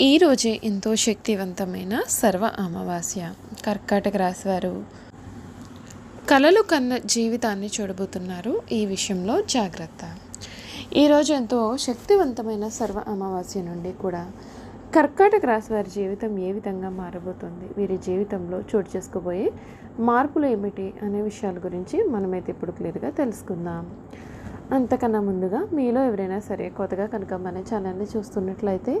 ఈరోజే ఎంతో శక్తివంతమైన సర్వ అమావాస్య. కర్కాటక రాశివారు కలలు కన్న జీవితాన్ని చూడబోతున్నారు. ఈ విషయంలో జాగ్రత్త. ఈరోజు ఎంతో శక్తివంతమైన సర్వ అమావాస్య నుండి కూడా కర్కాటక రాశి వారి జీవితం ఏ విధంగా మారబోతుంది? వీరి జీవితంలో చోటు చేసుకోబోయే మార్పులు ఏమిటి అనే విషయాల గురించి మనమైతే ఇప్పుడు క్లియర్గా తెలుసుకుందాం. అంతకన్నా ముందుగా మీలో ఎవరైనా సరే కొత్తగా కనుక మన ఛానల్ని చూస్తున్నట్లయితే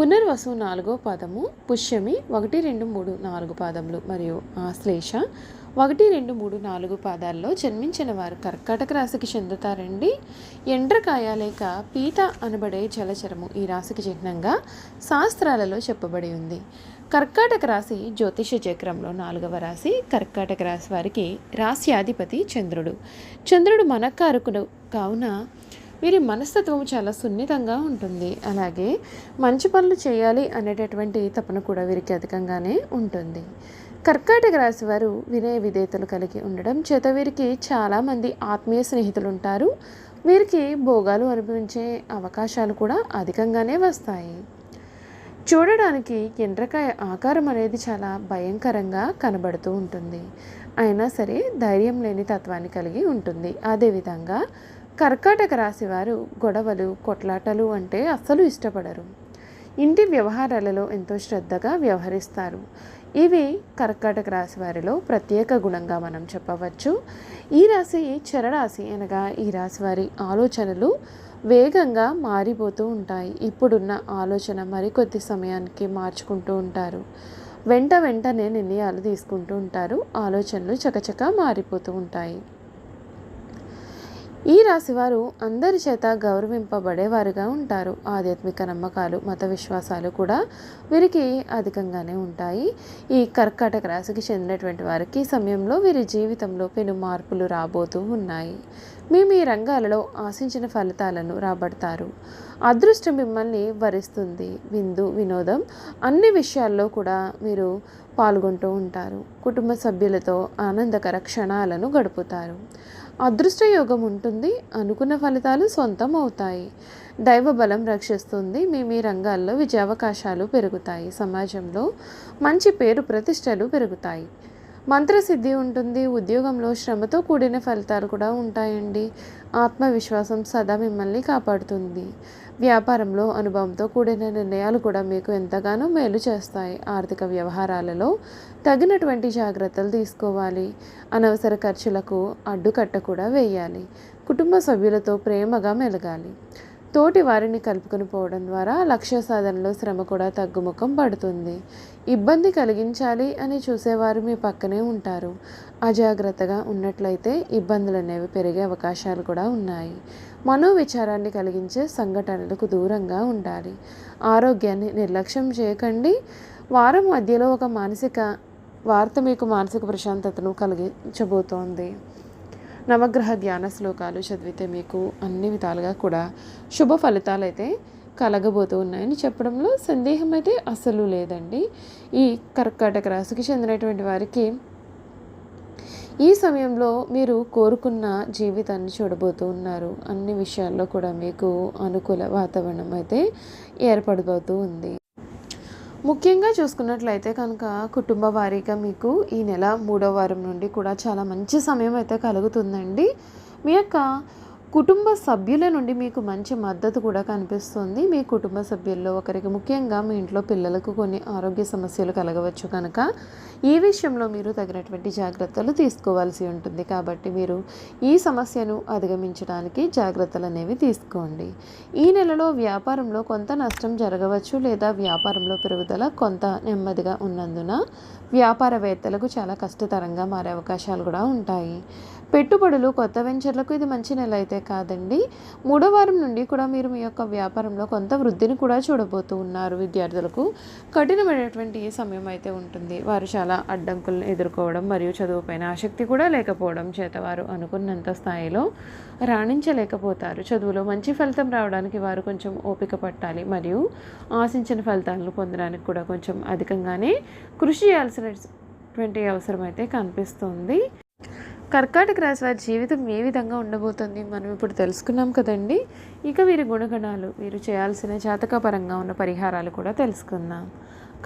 పునర్వసు నాలుగో పాదము పుష్యమి ఒకటి రెండు మూడు నాలుగు పాదములు మరియు ఆశ్లేష ఒకటి రెండు మూడు నాలుగు పాదాల్లో జన్మించిన వారు కర్కాటక రాశికి చెందుతారండి. ఎండ్రకాయ లేక పీత అనబడే జలచరము ఈ రాశికి చిహ్నంగా శాస్త్రాలలో చెప్పబడి ఉంది. కర్కాటక రాశి జ్యోతిష చక్రంలో నాలుగవ రాశి. కర్కాటక రాశి వారికి రాశ్యాధిపతి చంద్రుడు. చంద్రుడు మనకారకుడు. కావున వీరి మనస్తత్వం చాలా సున్నితంగా ఉంటుంది. అలాగే మంచి పనులు చేయాలి అనేటటువంటి తపన కూడా వీరికి అధికంగానే ఉంటుంది. కర్కాటక రాశి వారు వినయ విధేయతలు కలిగి ఉండడం చేత వీరికి చాలామంది ఆత్మీయ స్నేహితులు ఉంటారు. వీరికి భోగాలు అనుభవించే అవకాశాలు కూడా అధికంగానే వస్తాయి. చూడడానికి ఎండ్రకాయ ఆకారం అనేది చాలా భయంకరంగా కనబడుతూ ఉంటుంది. అయినా సరే ధైర్యం లేని తత్వాన్ని కలిగి ఉంటుంది. అదేవిధంగా కర్కాటక రాశి వారు గొడవలు కొట్లాటలు అంటే అస్సలు ఇష్టపడరు. ఇంటి వ్యవహారాలలో ఎంతో శ్రద్ధగా వ్యవహరిస్తారు. ఇవి కర్కాటక రాశి వారిలో ప్రత్యేక గుణంగా మనం చెప్పవచ్చు. ఈ రాశి చరరాశి అనగా ఈ రాశి వారి ఆలోచనలు వేగంగా మారిపోతూ ఉంటాయి. ఇప్పుడున్న ఆలోచన మరికొద్ది సమయానికి మార్చుకుంటూ ఉంటారు. వెంట వెంటనే నిర్ణయాలు తీసుకుంటూ ఉంటారు. ఆలోచనలు చకచక మారిపోతూ ఉంటాయి. ఈ రాశివారు అందరి చేత గౌరవింపబడేవారుగా ఉంటారు. ఆధ్యాత్మిక నమ్మకాలు మత విశ్వాసాలు కూడా వీరికి అధికంగానే ఉంటాయి. ఈ కర్కాటక రాశికి చెందినటువంటి వారికి సమయంలో వీరి జీవితంలో పెను మార్పులు రాబోతూ ఉన్నాయి. మేము ఈ రంగాలలో ఆశించిన ఫలితాలను రాబడతారు. అదృష్టం మిమ్మల్ని వరిస్తుంది. విందు వినోదం అన్ని విషయాల్లో కూడా మీరు పాల్గొంటూ ఉంటారు. కుటుంబ సభ్యులతో ఆనందకర క్షణాలను గడుపుతారు. అదృష్ట యోగం ఉంటుంది. అనుకున్న ఫలితాలు సొంతం అవుతాయి. దైవ బలం రక్షిస్తుంది. మీ మీ రంగాల్లో విజయావకాశాలు పెరుగుతాయి. సమాజంలో మంచి పేరు ప్రతిష్టలు పెరుగుతాయి. మంత్రసిద్ధి ఉంటుంది ఉద్యోగంలో శ్రమతో కూడిన ఫలితాలు కూడా ఉంటాయండి. ఆత్మవిశ్వాసం సదా మిమ్మల్ని కాపాడుతుంది. వ్యాపారంలో అనుభవంతో కూడిన నిర్ణయాలు కూడా మీకు ఎంతగానో మేలు చేస్తాయి. ఆర్థిక వ్యవహారాలలో తగినటువంటి జాగ్రత్తలు తీసుకోవాలి. అనవసర ఖర్చులకు అడ్డుకట్ట కూడా వేయాలి. కుటుంబ సభ్యులతో ప్రేమగా మెలగాలి. తోటి వారిని కలుపుకొని పోవడం ద్వారా లక్ష్య సాధనలో శ్రమ కూడా తగ్గుముఖం పడుతుంది. ఇబ్బంది కలిగించాలి అని చూసేవారు మీ పక్కనే ఉంటారు. అజాగ్రత్తగా ఉన్నట్లయితే ఇబ్బందులు అనేవి పెరిగే అవకాశాలు కూడా ఉన్నాయి. మనోవిచారాన్ని కలిగించే సంఘటనలకు దూరంగా ఉండాలి. ఆరోగ్యాన్ని నిర్లక్ష్యం చేయకండి. వారం మధ్యలో ఒక మానసిక వార్త మీకు మానసిక ప్రశాంతతను కలిగించబోతోంది. నవగ్రహ ధ్యాన శ్లోకాలు చదివితే మీకు అన్ని విధాలుగా కూడా శుభ ఫలితాలు అయితే కలగబోతూ ఉన్నాయని చెప్పడంలో సందేహం అయితే అసలు లేదండి. ఈ కర్కాటక రాశికి చెందినటువంటి వారికి ఈ సమయంలో మీరు కోరుకున్న జీవితాన్ని చూడబోతూ ఉన్నారు. అన్ని విషయాల్లో కూడా మీకు అనుకూల వాతావరణం అయితే ఏర్పడబోతూ ఉంది. ముఖ్యంగా చూసుకున్నట్లయితే కనుక కుటుంబ వారీగా మీకు ఈ నెల మూడో వారం నుండి కూడా చాలా మంచి సమయం అయితే కలుగుతుందండి. మీ యొక్క కుటుంబ సభ్యుల నుండి మీకు మంచి మద్దతు కూడా కనిపిస్తుంది. మీ కుటుంబ సభ్యుల్లో ఒకరికి ముఖ్యంగా మీ ఇంట్లో పిల్లలకు కొన్ని ఆరోగ్య సమస్యలు కలగవచ్చు కనుక ఈ విషయంలో మీరు తగినటువంటి జాగ్రత్తలు తీసుకోవాల్సి ఉంటుంది. కాబట్టి మీరు ఈ సమస్యను అధిగమించడానికి జాగ్రత్తలు అనేవి తీసుకోండి. ఈ నెలలో వ్యాపారంలో కొంత నష్టం జరగవచ్చు లేదా వ్యాపారంలో పెరుగుదల కొంత నెమ్మదిగా ఉన్నందున వ్యాపారవేత్తలకు చాలా కష్టతరంగా మారే అవకాశాలు కూడా ఉంటాయి. పెట్టుబడులు కొత్త వెంచర్లకు ఇది మంచి నెల అయితే కాదండి. మూడో వారం నుండి కూడా మీరు మీ యొక్క వ్యాపారంలో కొంత వృద్ధిని కూడా చూడబోతూ ఉన్నారు విద్యార్థులకు. కఠినమైనటువంటి సమయం అయితే ఉంటుంది. వారు చాలా అడ్డంకులను ఎదుర్కోవడం మరియు చదువుపైన ఆసక్తి కూడా లేకపోవడం చేత వారు అనుకున్నంత స్థాయిలో రాణించలేకపోతారు. చదువులో మంచి ఫలితం రావడానికి వారు కొంచెం ఓపిక పట్టాలి మరియు ఆశించిన ఫలితాలను పొందడానికి కూడా కొంచెం అధికంగానే కృషి చేయాల్సినటువంటి అవసరం అయితే కనిపిస్తుంది. కర్కాటక రాశి వారి జీవితం ఏ విధంగా ఉండబోతుంది మనం ఇప్పుడు తెలుసుకున్నాం కదండి. ఇక వీరి గుణగణాలు వీరు చేయాల్సిన జాతకపరంగా ఉన్న పరిహారాలు కూడా తెలుసుకుందాం.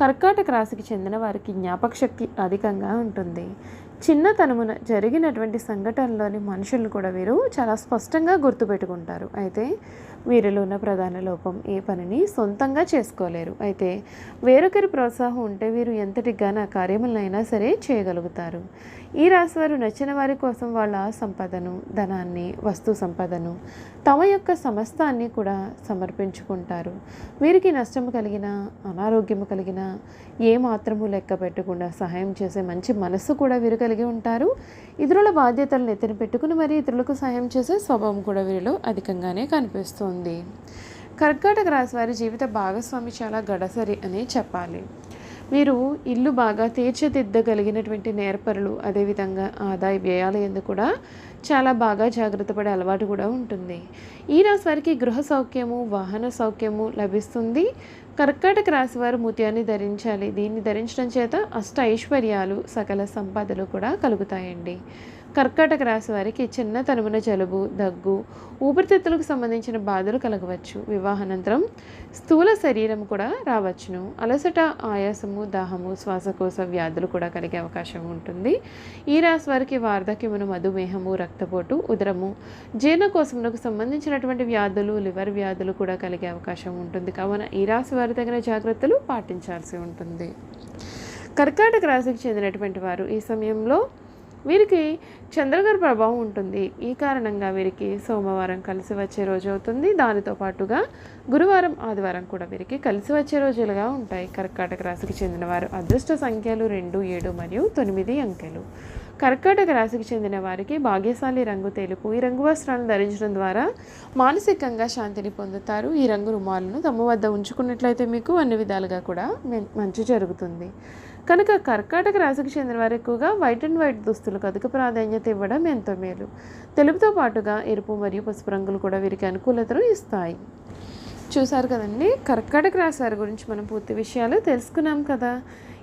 కర్కాటక రాశికి చెందిన వారికి జ్ఞాపక శక్తి అధికంగా ఉంటుంది. చిన్నతనమున జరిగినటువంటి సంఘటనలోని మనుషులు కూడా వీరు చాలా స్పష్టంగా గుర్తుపెట్టుకుంటారు. అయితే వీరిలో ఉన్న ప్రధాన లోపం ఏ పనిని సొంతంగా చేసుకోలేరు. అయితే వేరొకరి ప్రోత్సాహం ఉంటే వీరు ఎంతటి ఘన కార్యములైనా సరే చేయగలుగుతారు. ఈ రాశి వారు నచ్చిన వారి కోసం వాళ్ళ సంపదను ధనాన్ని వస్తు సంపదను తమ యొక్క సమస్తాన్ని కూడా సమర్పించుకుంటారు. వీరికి నష్టం కలిగిన అనారోగ్యము కలిగిన ఏ మాత్రము లెక్క పెట్టకుండా సహాయం చేసే మంచి మనస్సు కూడా వీరికి కలిగి ఉంటారు. ఇతరుల బాధ్యతలను ఎత్తిన పెట్టుకుని మరి ఇతరులకు సహాయం చేసే స్వభావం కూడా వీరిలో అధికంగానే కనిపిస్తుంది. కర్కాటక రాశి వారి జీవిత భాగస్వామి చాలా గడసరి అని చెప్పాలి. వీరు ఇల్లు బాగా తీర్చిదిద్దగలిగినటువంటి నేర్పరులు అదేవిధంగా ఆదాయ వ్యయాలు ఎందుకు కూడా చాలా బాగా జాగ్రత్త పడే అలవాటు కూడా ఉంటుంది. ఈ రాశి వారికి గృహ సౌఖ్యము వాహన సౌఖ్యము లభిస్తుంది. కర్కాటక రాశి వారు ముత్యాన్ని ధరించాలి. దీన్ని ధరించడం చేత అష్ట ఐశ్వర్యాలు సకల సంపదలు కూడా కలుగుతాయండి. కర్కాటక రాశి వారికి చిన్న తనుమున జలుబు దగ్గు ఊపిరితిత్తులకు సంబంధించిన బాధలు కలగవచ్చు. వివాహానంతరం స్థూల శరీరం కూడా రావచ్చును. అలసట ఆయాసము దాహము శ్వాసకోశ వ్యాధులు కూడా కలిగే అవకాశం ఉంటుంది. ఈ రాశి వారికి వార్ధక్యమును మధుమేహము రక్తపోటు ఉదరము జీర్ణకోశమునకు సంబంధించినటువంటి వ్యాధులు లివర్ వ్యాధులు కూడా కలిగే అవకాశం ఉంటుంది. కావున ఈ రాశి వారి తగిన జాగ్రత్తలు పాటించాల్సి ఉంటుంది. కర్కాటక రాశికి చెందినటువంటి వారు ఈ సమయంలో వీరికి చంద్రగారి ప్రభావం ఉంటుంది. ఈ కారణంగా వీరికి సోమవారం కలిసి వచ్చే రోజు అవుతుంది. దానితో పాటుగా గురువారం ఆదివారం కూడా వీరికి కలిసి వచ్చే రోజులుగా ఉంటాయి. కర్కాటక రాశికి చెందిన వారు అదృష్ట సంఖ్యలు రెండు ఏడు మరియు తొమ్మిది అంకెలు. కర్కాటక రాశికి చెందిన వారికి భాగ్యశాలి రంగు తెలుపు ఈ రంగు వస్త్రాలను ధరించడం ద్వారా మానసికంగా శాంతిని పొందుతారు. ఈ రంగు రుమాలను తమ వద్ద ఉంచుకున్నట్లయితే మీకు అన్ని విధాలుగా కూడా మంచి జరుగుతుంది. కనుక కర్కాటక రాశికి చెందిన వారు ఎక్కువగా వైట్ అండ్ వైట్ దుస్తులకు అధిక ప్రాధాన్యత ఇవ్వడం ఎంతో మేలు. తెలుపుతో పాటుగా ఎరుపు మరియు పసుపు రంగులు కూడా వీరికి అనుకూలతను ఇస్తాయి. చూసారు కదండి? కర్కాటక రాశి వారి గురించి మనం పూర్తి విషయాలు తెలుసుకున్నాం కదా.